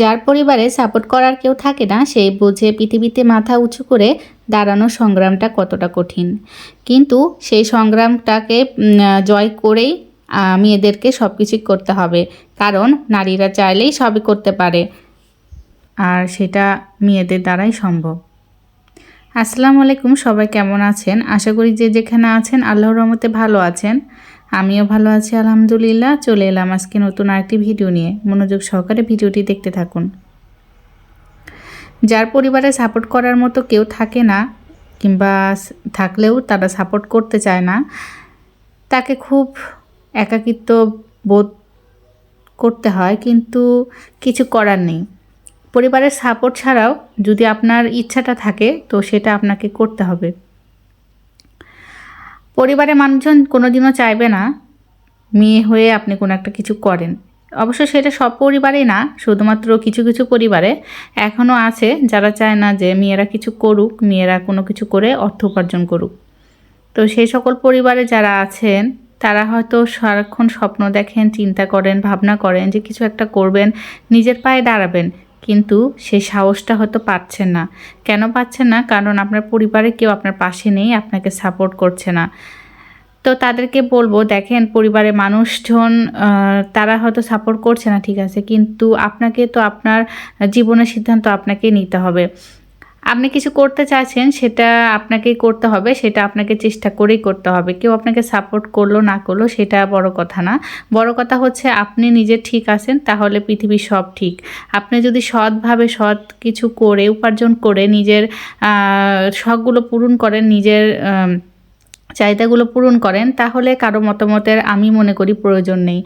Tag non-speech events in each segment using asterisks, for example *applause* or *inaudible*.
যার পরিবারে সাপোর্ট করার কেউ থাকে না সেই বুঝে পৃথিবীতে মাথা উঁচু করে দাঁড়ানোর সংগ্রামটা কতটা কঠিন। কিন্তু সেই সংগ্রামটাকে জয় করেই মেয়েদেরকে সব কিছুই করতে হবে। কারণ নারীরা চাইলেই সবই করতে পারে। আর সেটা মেয়েদের দ্বারাই সম্ভব। আসসালামু আলাইকুম, সবাই কেমন আছেন? আশা করি যে যেখানে আছেন, আল্লাহর রহমতে ভালো আছেন। আমিও ভালো আছি, আলহামদুলিল্লাহ। চলে এলাম আজকে নতুন আরেকটি ভিডিও নিয়ে। মনোযোগ সহকারে ভিডিওটি দেখতে থাকুন। যার পরিবারে সাপোর্ট করার মতো কেউ থাকে না, কিংবা থাকলেও তারা সাপোর্ট করতে চায় না, তাকে খুব একাকিত্ব বোধ করতে হয়, কিন্তু কিছু করার নেই। পরিবারের সাপোর্ট ছাড়াও যদি আপনার ইচ্ছাটা থাকে, তো সেটা আপনাকে করতে হবে। পরিবারের মানুষজন কোনোদিনও চাইবে না মেয়ে হয়ে আপনি কোনো একটা কিছু করেন। অবশ্য সেটা সব পরিবারেই না, শুধুমাত্র কিছু কিছু পরিবারে এখনও আছে যারা চায় না যে মেয়েরা কিছু করুক, মেয়েরা কোনো কিছু করে অর্থ উপার্জন করুক। তো সেই সকল পরিবারে যারা আছেন, তারা হয়তো সারাক্ষণ স্বপ্ন দেখেন, চিন্তা করেন, ভাবনা করেন যে কিছু একটা করবেন, নিজের পায়ে দাঁড়াবেন। কিন্তু সে সাহসটা হয়তো পাচ্ছেন না। কেন পাচ্ছেন না? কারণ আপনার পরিবারে কেউ আপনার পাশে নেই, আপনাকে সাপোর্ট করছে না। তো তাদেরকে বলব, দেখেন, পরিবারের মানুষজন তারা হয়তো সাপোর্ট করছে না, ঠিক আছে, কিন্তু আপনাকে তো আপনার জীবনের সিদ্ধান্ত আপনাকে নিতে হবে। আপনি কিছু করতে চাইছেন, সেটা আপনাকেই করতে হবে, সেটা আপনাকে চেষ্টা করেই করতে হবে। কেউ আপনাকে সাপোর্ট করল, না করল, সেটা বড় কথা না। বড় কথা হচ্ছে, আপনি নিজে ঠিক আছেন, তাহলে পৃথিবী সব ঠিক। আপনি যদি সৎভাবে সৎ কিছু করে, উপার্জন করে, নিজের শখগুলো পূরণ করেন, নিজের চাহিদাগুলো পূরণ করেন, তাহলে কারও মতামতের আমি মনে করি প্রয়োজন নেই।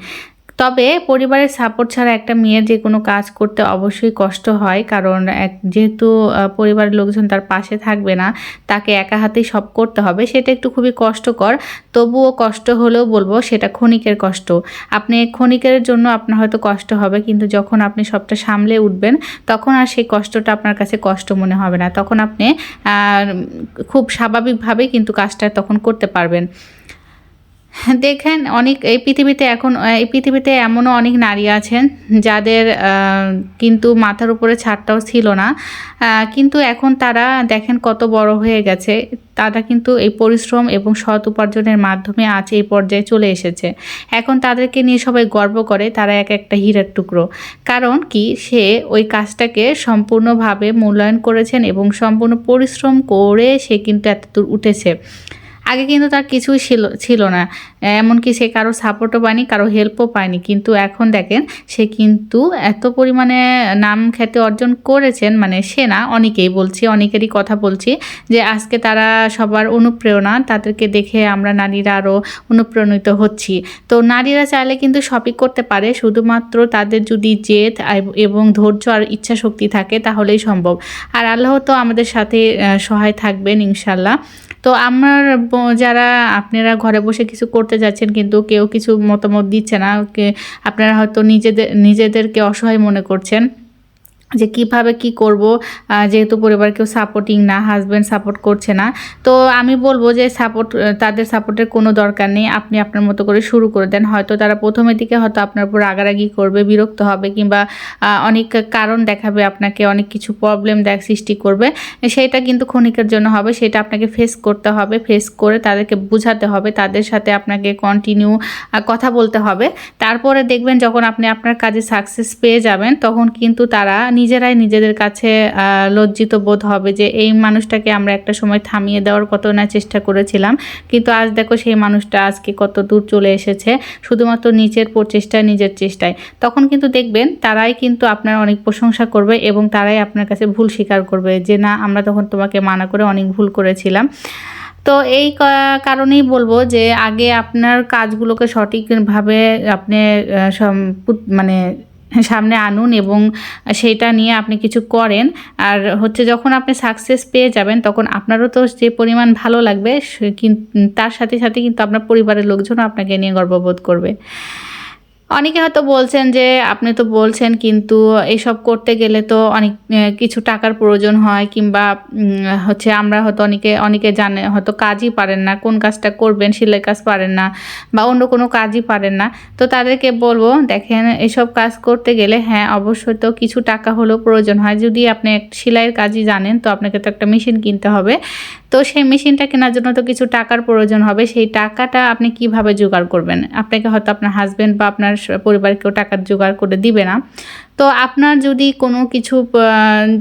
তবে পরিবারের সাপোর্ট ছাড়া একটা মেয়ের যে কোনো কাজ করতে অবশ্যই কষ্ট হয়, কারণ যেহেতু পরিবারের লোকজন তার পাশে থাকবে না, তাকে একা হাতেই সব করতে হবে, সেটা একটু খুবই কষ্টকর। তবুও কষ্ট হলেও বলব সেটা ক্ষণিকের কষ্ট। আপনি ক্ষণিকের জন্য আপনার হয়তো কষ্ট হবে, কিন্তু যখন আপনি সবটা সামলে উঠবেন, তখন আর সেই কষ্টটা আপনার কাছে কষ্ট মনে হবে না। তখন আপনি খুব স্বাভাবিকভাবেই কিন্তু কাজটা তখন করতে পারবেন। *laughs* দেখেন, অনেক, এই পৃথিবীতে এখন এই পৃথিবীতে এমনও অনেক নারী আছেন যাদের কিন্তু মাথার উপরে ছাদটাও ছিল না। কিন্তু এখন তারা দেখেন কত বড় হয়ে গেছে। তারা কিন্তু এই পরিশ্রম এবং সৎ উপার্জনের মাধ্যমে আজ এই পর্যায়ে চলে এসেছে। এখন তাদেরকে নিয়ে সবাই গর্ব করে, তারা এক একটা হীরার টুকরো। কারণ কি? সে ওই কাজটাকে সম্পূর্ণভাবে মূল্যায়ন করেছেন এবং সম্পূর্ণ পরিশ্রম করে সে কিন্তু এতদূর উঠেছে। আগে কিন্তু তার কিছুই ছিল ছিল না। এমনকি সে কারও সাপোর্টও পায়নি, কারও হেল্পও পায়নি। কিন্তু এখন দেখেন, সে কিন্তু এত পরিমাণে নাম খ্যাতি অর্জন করেছেন মানে সে না, অনেকেই বলছি, অনেকেরই কথা বলছি, যে আজকে তারা সবার অনুপ্রেরণা, তাদেরকে দেখে আমরা নারীরা আরও অনুপ্রাণিত হচ্ছি। তো নারীরা চাইলে কিন্তু সবই করতে পারে, শুধুমাত্র তাদের যদি জেদ এবং ধৈর্য আর ইচ্ছা শক্তি থাকে, তাহলেই সম্ভব। আর আল্লাহ তো আমাদের সাথে সহায় থাকবেন ইনশাল্লাহ তো আমার যারা, আপনারা ঘরে বসে কিছু করতে যাচ্ছেন কিন্তু কেউ কিছু মতামত দিচ্ছে না। আপনারা হয়তো নিজেদের নিজেদেরকে অসহায় মনে করছেন। যে কীভাবে কি করব যেহেতু পরিবার কেউ সাপোর্টিং না হাজব্যান্ড সাপোর্ট করছে না, তো আমি বলব যে সাপোর্ট তাদের সাপোর্টের কোনো দরকার নেই, আপনি আপনার মতো করে শুরু করে দেন। হয়তো তারা প্রথমের দিকে হয়তো আপনার উপর রাগারাগি করবে, বিরক্ত হবে, কিংবা অনেক কারণ দেখাবে আপনাকে, অনেক কিছু প্রবলেম দেখ, সৃষ্টি করবে। সেটা কিন্তু ক্ষণিকের জন্য হবে, সেটা আপনাকে ফেস করতে হবে ফেস করে তাদেরকে বোঝাতে হবে, তাদের সাথে আপনাকে কন্টিনিউ কথা বলতে হবে। তারপরে দেখবেন যখন আপনি আপনার কাজে সাকসেস পেয়ে যাবেন, তখন কিন্তু তারা নিজেরাই নিজেদের কাছে লজ্জিত বোধ হবে যে এই মানুষটাকে আমরা একটা সময় থামিয়ে দেওয়ার কত না চেষ্টা করেছিলাম। কিন্তু আজ দেখো সেই মানুষটা আজকে কত দূর চলে এসেছে, শুধুমাত্র নিজের প্রচেষ্টায়, নিজের চেষ্টায়। তখন কিন্তু দেখবেন তারাই কিন্তু আপনার অনেক প্রশংসা করবে এবং তারাই আপনার কাছে ভুল স্বীকার করবে যে না, আমরা তখন তোমাকে মানা করে অনেক ভুল করেছিলাম। তো এই কারণেই বলব যে আগে আপনার কাজগুলোকে সঠিকভাবে আপনি মানে সামনে আনুন এবং সেটা নিয়ে আপনি কিছু করেন। আর হচ্ছে যখন আপনি সাকসেস পেয়ে যাবেন, তখন আপনারও তো যে পরিমাণ ভালো লাগবে তার সাথে সাথে কিন্তু আপনার পরিবারের লোকজনও আপনাকে নিয়ে গর্ববোধ করবে। অনেকে হয়তো বলছেন যে, আপনি তো বলছেন কিন্তু এসব করতে গেলে তো অনেক কিছু টাকার প্রয়োজন হয় কিংবা হচ্ছে আমরা হয়তো অনেকে অনেকে জানে, হয়তো কাজই পারেন না, কোন কাজটা করবেন, সেলাই কাজ পারেন না বা অন্য কোনো কাজই পারেন না। তো তাদেরকে বলব, দেখেন এসব কাজ করতে গেলে হ্যাঁ অবশ্যই তো কিছু টাকা হলেও প্রয়োজন হয়। যদি আপনি সেলাইয়ের কাজই জানেন, তো আপনাকে তো একটা মেশিন কিনতে হবে। তো সেই মেশিনটা কেনার জন্য তো কিছু টাকার প্রয়োজন হবে। সেই টাকাটা আপনি কীভাবে জোগাড় করবেন? আপনাকে হয়তো আপনার হাজবেন্ড বা আপনার পরিবারকেও টাকার জোগাড় করে দিবে না। তো আপনার যদি কোনো কিছু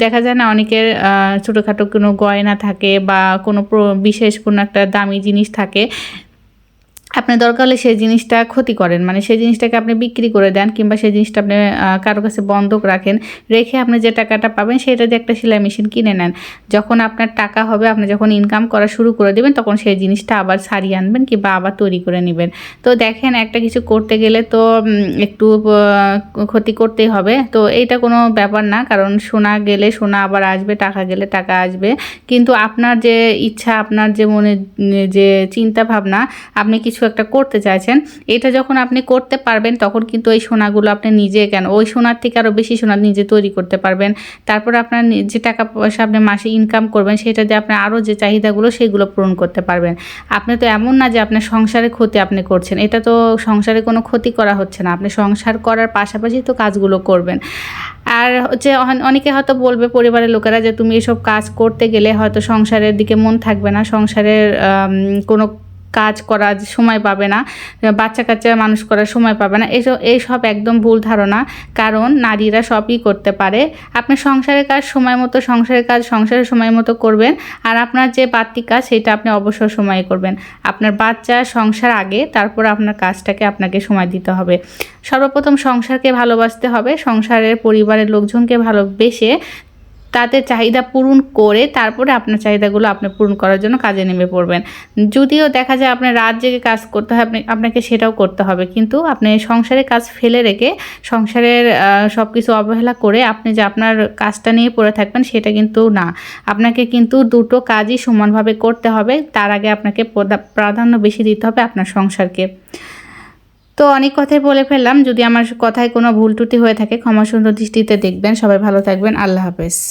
দেখা যায় না অনেকের ছোটোখাটো কোনো গয়না থাকে বা কোনো বিশেষ কোনো একটা দামি জিনিস থাকে আপনি দরকার হলে সেই জিনিসটা ক্ষতি করেন। মানে সেই জিনিসটাকে আপনি বিক্রি করে দেন কিংবা সেই জিনিসটা আপনি কারও কাছে বন্ধক রাখেন, রেখে আপনি যে টাকাটা পাবেন সেটা দিয়ে একটা সেলাই মেশিন কিনে নেন। যখন আপনার টাকা হবে, আপনি যখন ইনকাম করা শুরু করে দেবেন, তখন সেই জিনিসটা আবার সারিয়ে আনবেন কিংবা আবার তৈরি করে নেবেন। তো দেখেন, একটা কিছু করতে গেলে তো একটু ক্ষতি করতেই হবে। তো এইটা কোনো ব্যাপার না, কারণ সোনা গেলে সোনা আবার আসবে, টাকা গেলে টাকা আসবে। কিন্তু আপনার যে ইচ্ছা, আপনার যে মনে, যে চিন্তা ভাবনা, আপনি কিছু একটা করতে চাইছেন, এটা যখন আপনি করতে পারবেন, তখন কিন্তু এই সোনাগুলো আপনি নিজে কেন, ওই সোনার থেকে আরও বেশি সোনা নিজে তৈরি করতে পারবেন। তারপর আপনার যে টাকা পয়সা আপনি মাসে ইনকাম করবেন, সেটা দিয়ে আপনার আরও যে চাহিদাগুলো, সেগুলো পূরণ করতে পারবেন। আপনি তো এমন না যে আপনার সংসারে ক্ষতি আপনি করছেন, এটা তো সংসারে কোনো ক্ষতি করা হচ্ছে না। আপনি সংসার করার পাশাপাশি তো কাজগুলো করবেন। আর হচ্ছে অনেকে হয়তো বলবে পরিবারের লোকেরা যে তুমি এসব কাজ করতে গেলে হয়তো সংসারের দিকে মন থাকবে না, সংসারের কোনো কাজ করার সময় পাবে না, বাচ্চা কাচ্চা মানুষ করার সময় পাবে না, এসব, এইসব একদম ভুল ধারণা, কারণ নারীরা সবই করতে পারে। আপনি সংসারের কাজ সময় মতো সংসারের কাজ সংসারের সময় মতো করবেন, আর আপনার যে বাড়তি কাজ সেটা আপনি অবসর সময়ে করবেন। আপনার বাচ্চা সংসার আগে, তারপর আপনার কাজটাকে আপনাকে সময় দিতে হবে। সর্বপ্রথম সংসারকে ভালোবাসতে হবে, সংসারের পরিবারের লোকজনকে ভালোবেসে তাদের চাহিদা পূরণ করে তারপরে আপনার চাহিদাগুলো আপনি পূরণ করার জন্য কাজে নেমে পড়বেন। যদিও দেখা যায় আপনার রাত জেগে কাজ করতে হয়, আপনি, আপনাকে সেটাও করতে হবে। কিন্তু আপনি সংসারের কাজ ফেলে রেখে সংসারের সব কিছু অবহেলা করে আপনি যে আপনার কাজটা নিয়ে পড়ে থাকবেন সেটা কিন্তু না। আপনাকে কিন্তু দুটো কাজই সমানভাবে করতে হবে। তার আগে আপনাকে প্রাধান্য বেশি দিতে হবে আপনার সংসারকে। তো অনেক কথাই বলে ফেললাম। যদি আমার কথায় কোনো ভুল ত্রুটি হয়ে থাকে, ক্ষমা সুন্দর দৃষ্টিতে দেখবেন। সবাই ভালো থাকবেন। আল্লাহ হাফেজ।